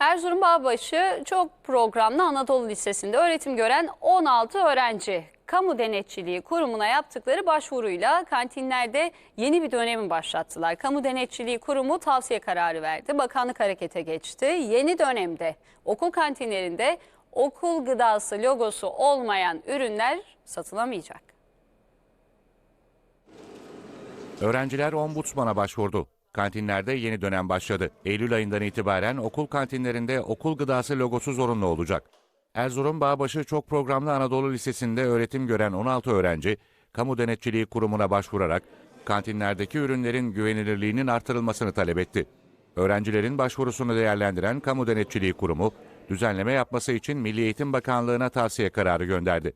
Erzurum Bağbaşı çok programlı Anadolu Lisesi'nde öğretim gören 16 öğrenci kamu denetçiliği kurumuna yaptıkları başvuruyla kantinlerde yeni bir dönemi başlattılar. Kamu denetçiliği kurumu tavsiye kararı verdi. Bakanlık harekete geçti. Yeni dönemde okul kantinlerinde okul gıdası logosu olmayan ürünler satılamayacak. Öğrenciler ombudsmana başvurdu. Kantinlerde yeni dönem başladı. Eylül ayından itibaren okul kantinlerinde okul gıdası logosu zorunlu olacak. Erzurum Bağbaşı Çok Programlı Anadolu Lisesi'nde öğretim gören 16 öğrenci, Kamu Denetçiliği Kurumu'na başvurarak kantinlerdeki ürünlerin güvenilirliğinin artırılmasını talep etti. Öğrencilerin başvurusunu değerlendiren Kamu Denetçiliği Kurumu, düzenleme yapması için Milli Eğitim Bakanlığı'na tavsiye kararı gönderdi.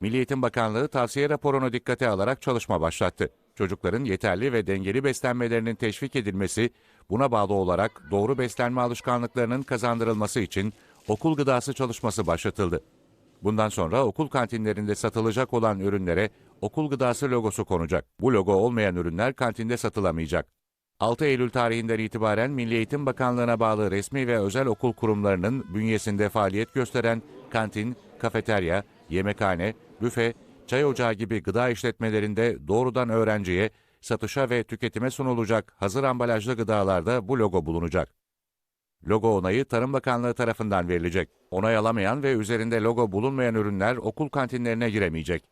Milli Eğitim Bakanlığı tavsiye raporunu dikkate alarak çalışma başlattı. Çocukların yeterli ve dengeli beslenmelerinin teşvik edilmesi, buna bağlı olarak doğru beslenme alışkanlıklarının kazandırılması için okul gıdası çalışması başlatıldı. Bundan sonra okul kantinlerinde satılacak olan ürünlere okul gıdası logosu konacak. Bu logo olmayan ürünler kantinde satılamayacak. 6 Eylül tarihinden itibaren Milli Eğitim Bakanlığı'na bağlı resmi ve özel okul kurumlarının bünyesinde faaliyet gösteren kantin, kafeterya, yemekhane, büfe, çay ocağı gibi gıda işletmelerinde doğrudan öğrenciye, satışa ve tüketime sunulacak hazır ambalajlı gıdalarda bu logo bulunacak. Logo onayı Tarım Bakanlığı tarafından verilecek. Onay alamayan ve üzerinde logo bulunmayan ürünler okul kantinlerine giremeyecek.